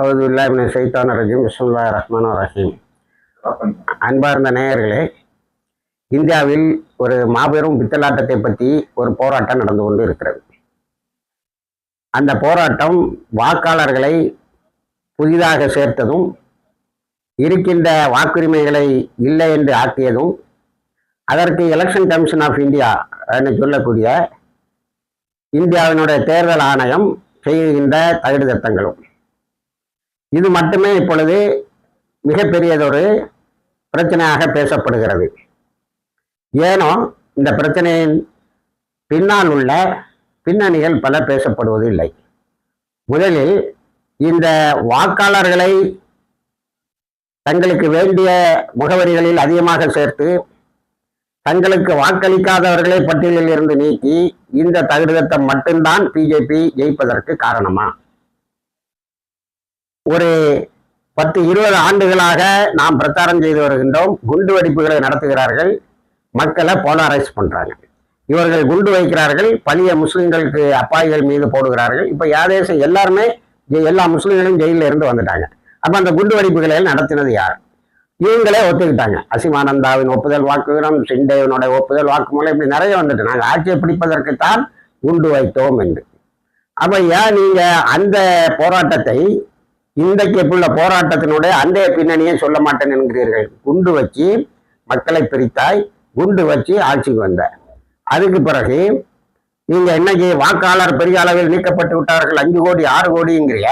அவதுல்லாமின் சைத்தான ரஜீம். விஸ்வல்லா ரஹ்மான் ரஹீம். அன்பார்ந்த நேயர்களே இந்தியாவில் ஒரு மாபெரும் பித்தலாட்டத்தை பற்றி ஒரு போராட்டம் நடந்து கொண்டு இருக்கிறது. அந்த போராட்டம் வாக்காளர்களை புதிதாக சேர்த்ததும் இருக்கின்ற வாக்குரிமைகளை இல்லை என்று ஆக்கியதும் அதற்கு எலெக்ஷன் கமிஷன் ஆஃப் இந்தியா என்று சொல்லக்கூடிய இந்தியாவினுடைய தேர்தல் ஆணையம் செய்கின்ற தகுதி திட்டங்களும். இது மட்டுமே இப்பொழுது மிகப்பெரியதொரு பிரச்சனையாக பேசப்படுகிறது. ஏனோ இந்த பிரச்சனையின் பின்னால் உள்ள பின்னணிகள் பல பேசப்படுவது இல்லை முதலில் இந்த வாக்காளர்களை தங்களுக்கு வேண்டிய முகவரிகளில் அதிகமாக சேர்த்து தங்களுக்கு வாக்களிக்காதவர்களை பட்டியலில் இருந்து நீக்கி இந்த தகுதித்தம் மட்டும்தான் பிஜேபி ஜெயிப்பதற்கு காரணமா? ஒரு பத்து இருபது ஆண்டுகளாக நாம் பிரச்சாரம் செய்து வருகின்றோம். குண்டு வெடிப்புகளை நடத்துகிறார்கள். மக்களை போலாரைஸ் பண்றாங்க. இவர்கள் குண்டு வைக்கிறார்கள். பழைய முஸ்லிம்களுக்கு அப்பாய்கள் மீது போடுகிறார்கள். இப்ப யாதேசம் எல்லாருமே எல்லா முஸ்லிம்களும் ஜெயில இருந்து வந்துட்டாங்க. அப்ப அந்த குண்டு வெடிப்புகளை நடத்தினது யார்? இவங்களே ஒத்துக்கிட்டாங்க. அசிமானந்தாவின் ஒப்புதல் வாக்குகளும் சிண்டேவனுடைய ஒப்புதல் வாக்குமூலம் இப்படி நிறைய வந்துட்டு. நாங்கள் ஆட்சியை பிடிப்பதற்குத்தான் குண்டு வைத்தோம் என்று. அப்ப ஏன் நீங்க அந்த போராட்டத்தை இன்றைக்கு உள்ள போராட்டத்தினுடைய அந்தைய பின்னணியை சொல்ல மாட்டேன் என்கிறீர்கள். குண்டு வச்சு மக்களை பிரித்தாய் குண்டு வச்சு ஆட்சிக்கு வந்த. அதுக்கு பிறகு நீங்க இன்னைக்கு வாக்காளர் பெரிய அளவில் நீக்கப்பட்டு விட்டார்கள் அஞ்சு கோடி ஆறு கோடிங்கிறிய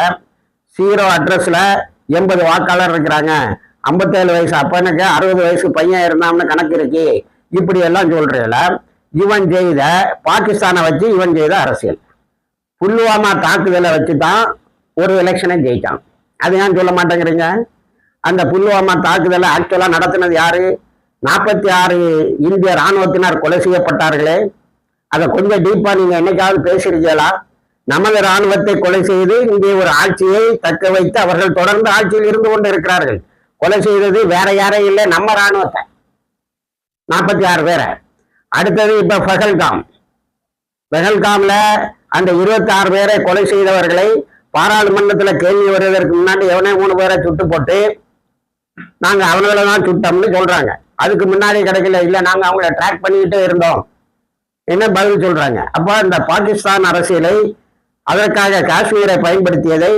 சீரோ அட்ரஸ்ல எண்பது வாக்காளர் இருக்கிறாங்க. ஐம்பத்தேழு வயசு அப்பனுக்கு அறுபது வயசு பையன் இருந்தான்னு கணக்கு இருக்கு. இப்படி எல்லாம் சொல்றீங்கள இவன் செய்த பாகிஸ்தானை வச்சு இவன் செய்த அரசியல். புல்வாமா தாக்குதலை வச்சு தான் ஒரு எலெக்ஷனை ஜெயிச்சான். அது ஏன் சொல்ல மாட்டேங்கிறீங்க? அந்த புல்வாமா தாக்குதலை ஆக்சுவலா நடத்தினது யாரு? நாற்பத்தி ஆறு இந்திய ராணுவத்தினர் கொலை செய்யப்பட்டார்களே. அதை கொஞ்சம் டீப்பா நீங்க என்னைக்காவது பேசியிருக்கீங்களா? நமது ராணுவத்தை கொலை செய்து இங்கே ஒரு ஆட்சியை தக்க வைத்து அவர்கள் தொடர்ந்து ஆட்சியில் இருந்து கொண்டு இருக்கிறார்கள் கொலை செய்தது வேற யாரே இல்லை நம்ம ராணுவத்தை நாற்பத்தி ஆறு பேரை. அடுத்தது இப்போ ஃபெகல்காம் பெஹல்காம்ல அந்த இருபத்தி ஆறு பேரை கொலை செய்தவர்களை பாராளுமன்றத்துல கேள்வி வருவதற்கு முன்னாடி எவனே மூணு பேரை சுட்டு போட்டு நாங்க அவங்கள தான் சுட்டோம்னு சொல்றாங்க. அதுக்கு முன்னாடி கிடைக்கல இல்ல நாங்க அவங்கள ட்ராக் பண்ணிக்கிட்டே இருந்தோம். என்ன பதில் சொல்றாங்க? அப்போ இந்த பாகிஸ்தான் அரசியலை அதற்காக காஷ்மீரை பயன்படுத்தியதை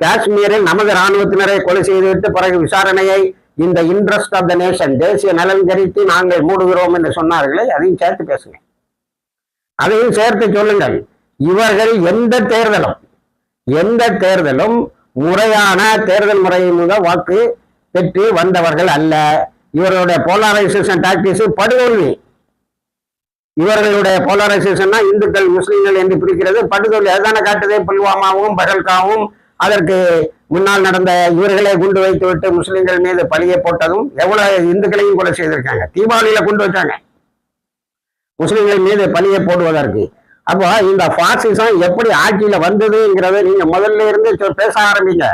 காஷ்மீரில் நமது இராணுவத்தினரை கொலை செய்துவிட்டு பிறகு விசாரணையை இந்த இன்ட்ரெஸ்ட் ஆஃப் த நேஷன் தேசிய நலன் கருதி நாங்கள் மூடுகிறோம் என்று சொன்னார்களே அதையும் சேர்த்து பேசுங்க. அதையும் சேர்த்து சொல்லுங்கள். இவர்கள் எந்த தேர்தலும் எந்த தேர்தலும் முறையான தேர்தல் முறையின் வாக்கு பெற்று வந்தவர்கள் அல்ல. இவர்களுடைய போலாரைசேஷன் டாக்டிஸ் படுதோல்வி. இவர்களுடைய போலாரைசேஷன்னா இந்துக்கள் முஸ்லீம்கள் என்று பிரிக்கிறது. படுதோல்வி. அதுதானே காட்டுதே. புல்வாமாவும் பகல்காவும் அதற்கு முன்னால் நடந்த இவர்களே குண்டு வைத்து விட்டு முஸ்லீம்கள் மீது பழியை போட்டதும் எவ்வளவு இந்துக்களையும் கொலை செய்திருக்காங்க. தீபாவளியில குண்டு வச்சாங்க. முஸ்லீம்கள் மீது பழியை போடுவதற்கு. அப்போ இந்த பாசிசம் எப்படி ஆட்சியில வந்ததுங்கிறத நீங்க முதல்ல இருந்து பேச ஆரம்பிங்க.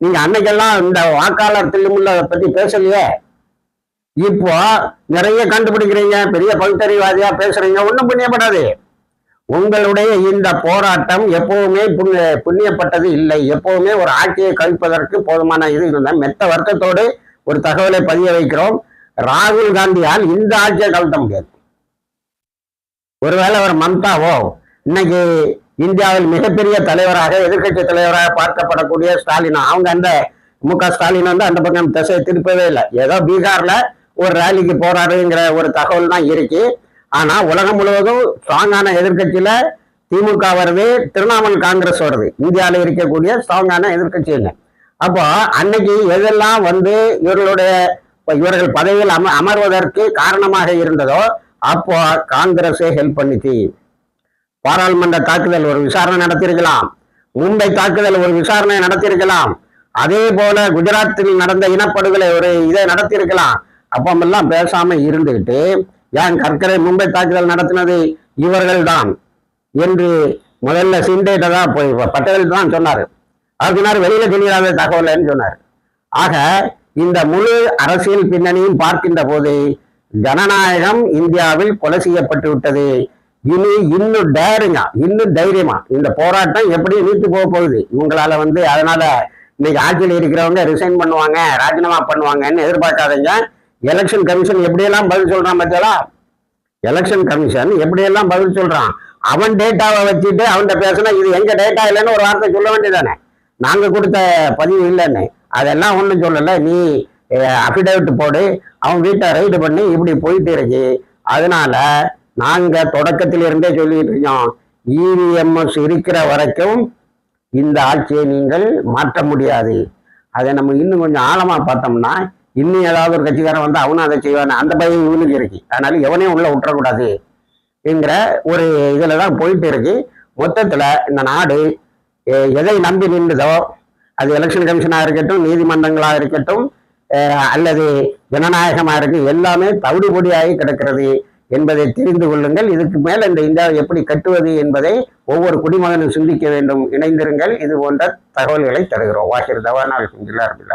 நீங்க அன்னைக்கெல்லாம் இந்த வாக்காளர் தில்லுமுள்ள பத்தி பேசலையே. இப்போ நிறைய கண்டுபிடிக்கிறீங்க பெரிய பகுத்தறிவாதியா பேசுறீங்க ஒன்றும் புண்ணியப்படாது. உங்களுடைய இந்த போராட்டம் எப்பவுமே புண்ணிய புண்ணியப்பட்டது இல்லை. எப்பவுமே ஒரு ஆட்சியை கழிப்பதற்கு போதுமான இது இருந்தால் மெத்த வருத்தத்தோடு ஒரு தகவலை பதிய வைக்கிறோம். ராகுல் காந்தியால் இந்த ஆட்சியை கழட்ட முடியாது. ஒருவேளை அவர் மம்தாவோ இன்னைக்கு இந்தியாவில் மிகப்பெரிய தலைவராக எதிர்க்கட்சி தலைவராக பார்க்கப்படக்கூடிய ஸ்டாலினா அவங்க அந்த மு க ஸ்டாலின் வந்து அந்த பக்கம் திசையை திருப்பவே இல்லை. ஏதோ பீகார்ல ஒரு ரேலிக்கு போறாருங்கிற ஒரு தகவல் தான் இருக்கு. ஆனா உலகம் முழுவதும் ஸ்ட்ராங்கான எதிர்கட்சியில திமுக வருது திரிணாமுல் காங்கிரஸ் வருது. இந்தியாவில் இருக்கக்கூடிய ஸ்ட்ராங்கான எதிர்கட்சிங்க இல்லை அப்போ அன்னைக்கு எதெல்லாம் வந்து இவர்களுடைய இவர்கள் பதவியில் அம அமர்வதற்கு காரணமாக இருந்ததோ அப்போ காங்கிரஸே ஹெல்ப் பண்ணிச்சு. பாராளுமன்ற தாக்குதல் ஒரு விசாரணை நடத்தியிருக்கலாம். மும்பை தாக்குதல் ஒரு விசாரணை நடத்தியிருக்கலாம். அதே போல குஜராத்தில் நடந்த இனப்படுகொலை ஒரு இதை நடத்தியிருக்கலாம். அப்பமெல்லாம் பேசாம இருந்துகிட்டு ஏன் கற்கரை மும்பை தாக்குதல் நடத்தினது? இவர்கள்தான். என்று முதல்ல சிண்டேட்டதா போய் பட்டேல் தான் சொன்னார். அவர் சொன்னார் வெளியில தெரியாத தகவல்னு சொன்னார். ஆக இந்த முழு அரசியல் பின்னணியும் பார்க்கின்ற போது ஜனநாயகம் இந்தியாவில் கொலை செய்யப்பட்டு விட்டது. இனி இன்னும் டேருங்க இன்னும் தைரியமா இந்த போராட்டம் எப்படி நீத்து போக போகுது? இவங்களால வந்து அதனால இன்னைக்கு ஆட்சியில் இருக்கிறவங்க ரிசைன் பண்ணுவாங்க ராஜினாமா பண்ணுவாங்கன்னு எதிர்பார்க்காதீங்க. எலெக்ஷன் கமிஷன் எப்படியெல்லாம் பதில் சொல்றான் பார்த்தீங்களா எலெக்ஷன் கமிஷன் எப்படியெல்லாம் பதில் சொல்றான்? அவன் டேட்டாவை வச்சுட்டு அவன்கிட்ட பேசினா இது எங்க டேட்டா இல்லைன்னு ஒரு வார்த்தை சொல்ல வேண்டியதானே நாங்க கொடுத்த பதிவு இல்லைன்னு. அதெல்லாம் ஒன்றும் சொல்லலை. நீ அஃபிடேவிட் போடு. அவன் வீட்டை ரைடு பண்ணி இப்படி போயிட்டு இருக்கு. அதனால நாங்க தொடக்கத்திலிருந்தே சொல்லிட்டு இருக்கோம். இவிஎம்எஸ் இருக்கிற வரைக்கும் இந்த ஆட்சியை நீங்கள் மாற்ற முடியாது. அதை நம்ம இன்னும் கொஞ்சம் ஆழமா பார்த்தோம்னா இன்னும் ஏதாவது ஒரு கட்சிக்காரன் வந்து அவனும் அதை செய்வான் அந்த பயம் இவனுக்கு இருக்கு. அதனால எவனையும் உள்ள விட்டுறக்கூடாது. என்கிற ஒரு இதில் தான் போயிட்டு இருக்கு. மொத்தத்தில் இந்த நாடு எதை நம்பி நின்றுதோ அது எலெக்ஷன் கமிஷனாக இருக்கட்டும் நீதிமன்றங்களாக இருக்கட்டும் அல்லது ஜனநாயகமாக இருக்கு எல்லாமே தவிடுபொடியாகி கிடக்கிறது என்பதை தெரிந்து கொள்ளுங்கள். இதுக்கு மேல் இந்த இந்தியாவை எப்படி கட்டுவது என்பதை ஒவ்வொரு குடிமகனும் சிந்திக்க வேண்டும். இணைந்திருங்கள். இது போன்ற தகவல்களை தருகிறோம். வாசிர் தவானா அல்ஹம்துலில்லாஹ் ரபில்